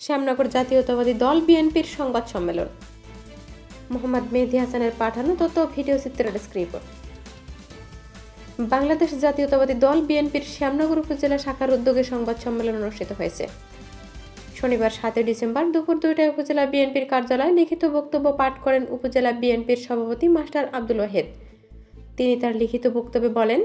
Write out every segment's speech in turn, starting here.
শ্যামনগর জাতীয়তাবাদী দল বিএনপির সংবাদ সম্মেলন। মোহাম্মদ মেহেদি হাসানের পাঠানো তথ্য ভিডিও চিত্রের ডেস্ক রিপোর্ট বাংলাদেশ জাতীয়তাবাদী দল বিএনপির শ্যামনগর উপজেলা শাখার উদ্যোগে সংবাদ সম্মেলন অনুষ্ঠিত হয়েছে। শনিবার সাতই ডিসেম্বর দুপুর দুইটায় উপজেলা বিএনপির কার্যালয়ে লিখিত বক্তব্য পাঠ করেন উপজেলা বিএনপির সভাপতি মাস্টার আব্দুল ওয়াহেদ। তিনি তার লিখিত বক্তব্যে বলেন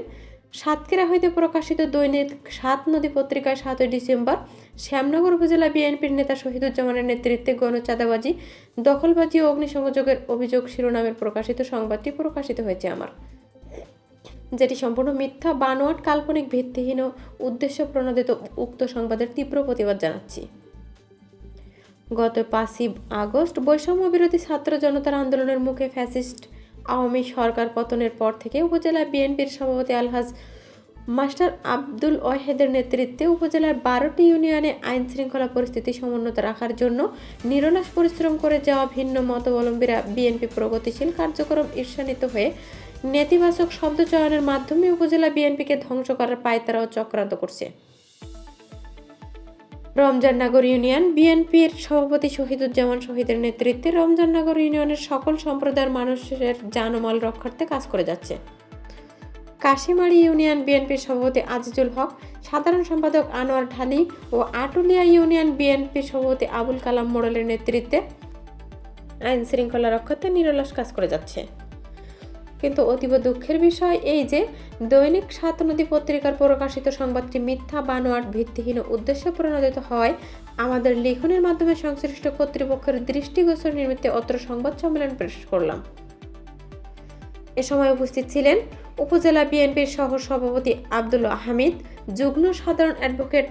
সাতক্ষীরা হইতে প্রকাশিত দৈনিক সাত নদী পত্রিকায় সাতই ডিসেম্বর, শ্যামনগর উপজেলা বিএনপির নেতা শহীদুজ্জামানের নেতৃত্বে গণচাঁদাবাজি, দখলবাজি ও অগ্নিসংযোগের অভিযোগ শিরোনামের প্রকাশিত সংবাদটি প্রকাশিত হয়েছে আমার। যেটি সম্পূর্ণ মিথ্যা, বানোয়াট, কাল্পনিক, ভিত্তিহীন ও উদ্দেশ্য প্রণোদিত উক্ত সংবাদের তীব্র প্রতিবাদ জানাচ্ছি। গত পাঁচই আগস্ট বৈষম্য বিরোধী ছাত্র জনতার আন্দোলনের মুখে ফ্যাসিস্ট আওয়ামী সরকার পতনের পর থেকে উপজেলা বিএনপির সভাপতি আলহাজ মাস্টার আব্দুল ওয়াহেদের নেতৃত্বে উপজেলার বারোটি ইউনিয়নে আইন শৃঙ্খলা পরিস্থিতি সমুন্নত রাখার জন্য নিরলস পরিশ্রম করে যাওয়া ভিন্ন মতাবলম্বীরা বিএনপি প্রগতিশীল কার্যক্রম ঈর্ষান্বিত হয়ে নেতিবাচক শব্দ চয়নের মাধ্যমে উপজেলা বিএনপিকে ধ্বংস করার পায়তারাও চক্রান্ত করছে। রমজাননগর ইউনিয়ন বিএনপির সভাপতি শহীদুজ্জামান শহীদের নেতৃত্বে রমজাননগর ইউনিয়নের সকল সম্প্রদায়ের মানুষের জানমাল রক্ষার্থে কাজ করে যাচ্ছে। কাশিমারি ইউনিয়ন বিএনপির সভাপতি আজিজুল হক, সাধারণ সম্পাদক আনোয়ার ঢালি ও আটুলিয়া ইউনিয়ন বিএনপির সভাপতি আবুল কালাম মোড়লের নেতৃত্বে আইন শৃঙ্খলা রক্ষার্থে নিরলস কাজ করে যাচ্ছে। কিন্তু অতীব দুঃখের বিষয় এই যে, দৈনিক সাত নদী পত্রিকার প্রকাশিত সংবাদটি মিথ্যা, বানোয়াট, ভিত্তিহীন উদ্দেশ্য প্রণোদিত হওয়ায় আমাদের লেখনের মাধ্যমে সংশ্লিষ্ট কর্তৃপক্ষের দৃষ্টিগোচর নিমিত্তে অত্র সংবাদ সম্মেলন পেশ করলাম। এ সময় উপস্থিত ছিলেন উপজেলা বিএনপির সহ সভাপতি আব্দুল হামিদ, যুগ্ম সাধারণ অ্যাডভোকেট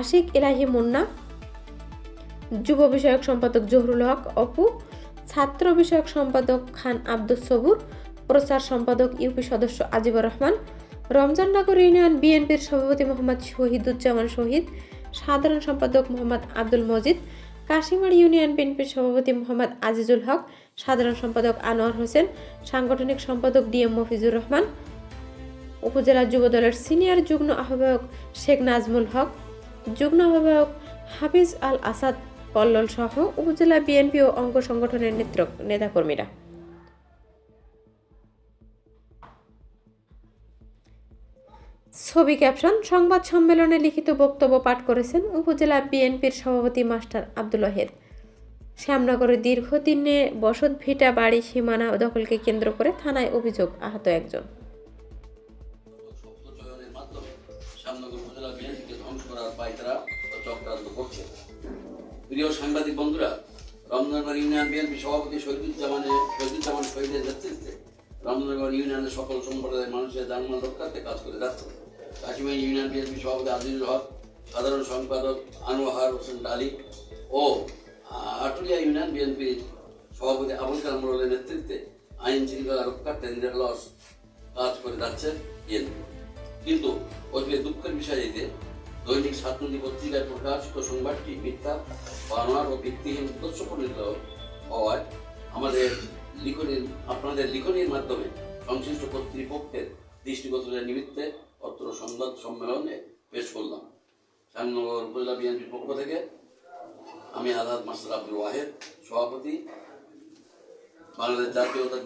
আশিক ইলাহি মুন্না, যুব বিষয়ক সম্পাদক জহুরুল হক অপু ছাত্র বিষয়ক সম্পাদক খান আব্দুল সবুর, প্রচার সম্পাদক ইউপি সদস্য আজিবুর রহমান রমজাননগর ইউনিয়ন বিএনপির সভাপতি মোহাম্মদ শহীদুজ্জামান শহীদ, সাধারণ সম্পাদক মোহাম্মদ আব্দুল মজিদ কাশিমার ইউনিয়ন বিএনপির সভাপতি মোহাম্মদ আজিজুল হক, সাধারণ সম্পাদক আনোয়ার হোসেন, সাংগঠনিক সম্পাদক ডিএম মফিজুর রহমান, উপজেলা যুবদলের সিনিয়র যুগ্ম আহ্বায়ক শেখ নাজমুল হক, যুগ্ম আহ্বায়ক হাফিজ আল আসাদ কল্লোল সহ উপজেলা বিএনপি ও অঙ্গ সংগঠনের নেতৃ নেতাকর্মীরা। ছবি ক্যাপশন, সংবাদ সম্মেলনে লিখিত বক্তব্য পাঠ করেছেন উপজেলা বিএনপির সভাপতি মাস্টার আব্দুল ওয়াহেদ। শ্যামনগরের দীর্ঘদিনে বসত ভিটা বাড়ি সীমানা দখলকে কেন্দ্র করে থানায় অভিযোগ আহত একজন। শ্যামনগর উপজেলা বিএনপিকে ধ্বংস করার চক্রান্ত করছে। প্রিয় সাংবাদিক বন্ধুরা রমজানগর ইউনিয়ন বিএনপি সভাপতি শহীদুজ্জামানের শহীদুজ্জামান শহীদের নেতৃত্বে রমজানগর ইউনিয়নের সকল সম্প্রদায়ের মানুষের জানমাল রক্ষার্থে কাজ করে যাচ্ছে। কাশিমাই ইউনিয়ন বিএনপি সভাপতি আজিজুল হক, সাধারণ সম্পাদক আনোয়ার হোসেন ডালি ও আটুলিয়া ইউনিয়ন বিএনপির সভাপতি আবুল কালাম মোড়লের নেতৃত্বে আইন শৃঙ্খলা রক্ষার্থে নিরলস কাজ করে যাচ্ছে বিএনপি। কিন্তু অতীব দুঃখের বিষয় যে দৈনিক সাতনদী পত্রিকায় প্রকাশিত সংবাদটি মিথ্যা, বানোয়ার ও ভিত্তিহীন উদ্দেশ্য পরিণত হওয়ায় আমাদের লিখনির, আপনাদের লিখনির মাধ্যমে সংশ্লিষ্ট কর্তৃপক্ষের দৃষ্টিগোচরের নিমিত্তে অত্র সংবাদ সম্মেলনে পেশ করলাম। শ্যামনগর উপজেলা বিএনপির পক্ষ থেকে আমি আজাদ মাস্টার আব্দুল ওয়াহেদ, সভাপতি, বাংলাদেশ জাতীয়তা